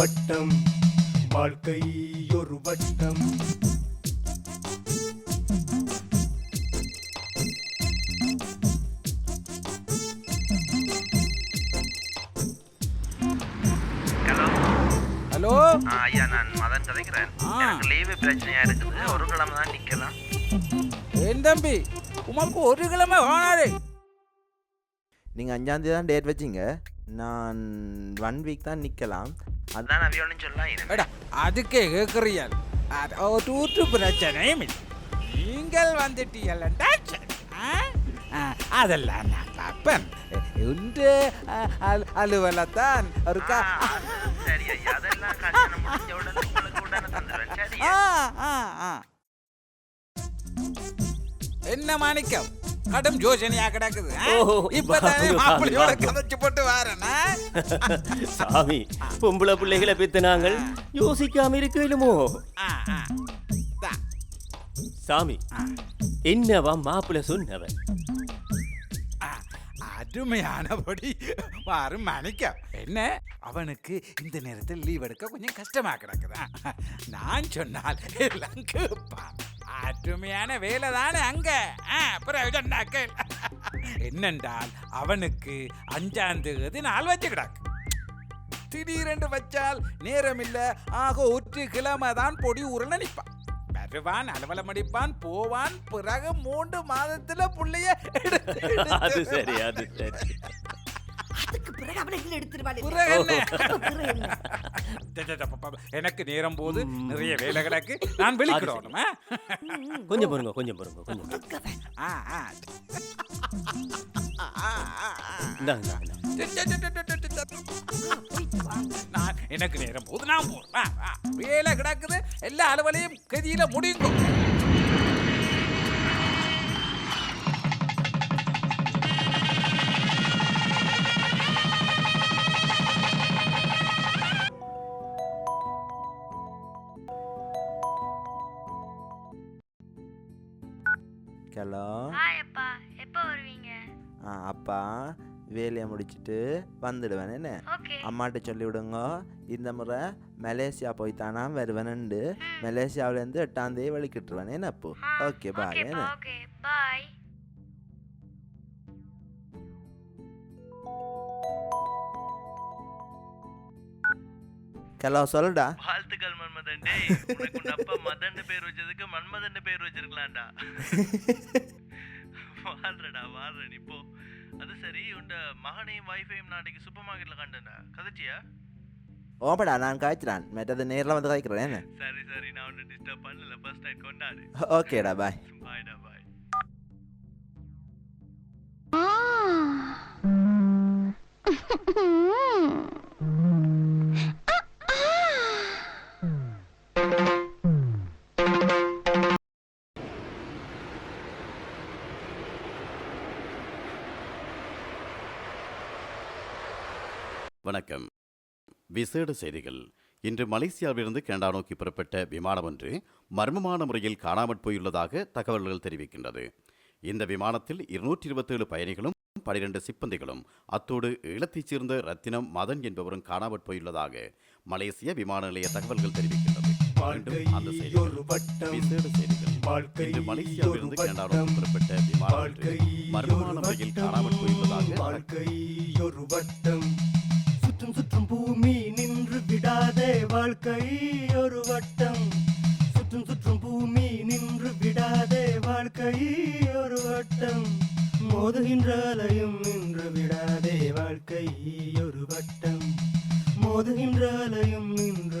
வட்டம் வாழ்க்கை ஒரு வட்டம். ஹலோ ஹலோ ஆ ஐயா நான் மதன் கதைக்கிறேன். எனக்கு லீவு பிரச்சனையா இருக்குது. ஒரு கிழமை தான் நிக்கலாம் என் தம்பி? உமக்கு ஒரு கிழமை வானாரு நீங்கள் அஞ்சாந்தேதி தான் டேட் வச்சிங்க. நான் ஒன் வீக் தான் நிற்கலாம். அதான் அவியோன்னு சொல்லலாம் அதுக்கே கேட்குறியால் அது ஒரு பிரச்சனையும் இல்லை. நீங்கள் வந்துட்டீங்கள்டா அதெல்லாம் நான் பார்ப்பேன். உண்டு அலுவலத்தான் ஒரு கா ஆ, அது சரி ஐயா அதெல்லாம் கல்யாணம் முடிஞ்ச உடனே உங்களுக்கு உடனே தந்துடுறேன் சரி ஆ, ஆ, ஆ. என்ன மாணிக்கம்? கடும் ஜோசனியா கிடக்குது இப்பதானே மாப்பிள்ளையோட. கதைச்சு போட்டு வாரேனா சாமி பொம்பளை பிள்ளைகளை பெத்த நாங்கள் யோசிக்காம இருக்கலுமோ. சாமி. என்னவா மாப்பிள்ளை சொன்னவன் அருமையானபடி வாரும் மாணிக்கம் என்ன? அவனுக்கு இந்த நேரத்தில் லீவ் எடுக்க கொஞ்சம் கஷ்டமா கிடக்குதா? நான் சொன்னால் எல்லாம் கேட்பான் அருமையான வேலை தானே அங்க. ஆ, பிரயோஜனாக்கள் என்னென்றால் அவனுக்கு அஞ்சாம் தேதி நாள் வச்சு கிடக்கு. திடீரென்று வச்சால் நேரம் இல்ல ஆக ஒற்று கிழமை தான் பொடி ஊரல் நினைப்பான் வருவான் அலுவலம் அடிப்பான் போவான் பிறகு மூன்று மாதத்துல புள்ளைய அது சரி அது சரி. பிறகு எடுத்துருவாள் எனக்கு நேரம் போது நிறைய வேலை கிடக்கு நான் வெளிக்கிடணும்? கொஞ்சம் பொறுங்க கொஞ்சம் பொறுங்க கொஞ்சம். நான் எனக்கு நேரம் போது நான் போறேன். வேலை கிடக்குது. எல்லா அலுவலையும் கதியில முடியும் ஹலோ. அப்பா எப்போ வருவீங்க? ஆ அப்பா வேலையை முடிச்சிட்டு வந்துடுவேன் என்ன? அம்மாட்ட சொல்லி விடுங்க இந்த முறை மலேசியா போய் தானா வருவேனுண்டு மலேசியாவிலேருந்து எட்டாம் தேதி வலிக்கிட்டுருவேன் என்ன அப்போ? ஓகே பாய் என்ன? பாய் ஹலோ சொல்லுடா வாழ்த்துக்கள் மன்மதன் டேய் உனக்கு உன் அப்பா மதன் பேர் வச்சதுக்கு மன்மதன் பேர் வச்சிருக்கலாம்டா. வாழ்றடா வாழ்ற நீ போ. அது சரி உண்ட மகனையும் வைஃபையும் நாளைக்கு சூப்பர் மார்க்கெட்ல கண்டேன்டா. கதைச்சியா? ஓப்படா நான் காய்ச்சிறான். மெட்டது நேரில் வந்து காய்க்கிறேன் சரி சரி நான் ஒன்று டிஸ்டர்ப் பண்ணல. ஃபர்ஸ்ட் டைம் கொண்டாடு. ஓகேடா பாய் வணக்கம். விசேட செய்திகள். இன்று மலேசியாவிலிருந்து கனடா நோக்கி புறப்பட்ட விமானம் ஒன்று மர்மமான முறையில் காணாமற் போயுள்ளதாக தகவல்கள் தெரிவிக்கின்றது. இந்த விமானத்தில் இருநூற்றி இருபத்தேழு பயணிகளும் பனிரெண்டு சிப்பந்திகளும் அத்தோடு ஈழத்தைச் சேர்ந்த ரத்தினம் மதன் என்பவரும் காணாமற் போயுள்ளதாக மலேசிய விமான நிலைய தகவல்கள் தெரிவிக்கின்றது. மீண்டும் அந்த வாழ்க்கை செய்திகள். ஒரு வட்டம். விசேட செய்திகள். வாழ்க்கை இன்று மலேசியாவிலிருந்து ஒரு கனடா வட்டம். நோக்கி புறப்பட்ட விமானம் வாழ்க்கை ஒன்று மர்மமான முறையில். காணாமற் போயுள்ளதாக ஒரு வட்டம். வாழ்க்கை ஒரு வட்டம். சுற்றும் சுற்றும் பூமி நின்று விடாதே வாழ்க்கை ஒரு வட்டம். மோதுகின்ற அலையும் நின்று விடாதே வாழ்க்கை ஒரு வட்டம். மோதுகின்ற அலையும் நின்று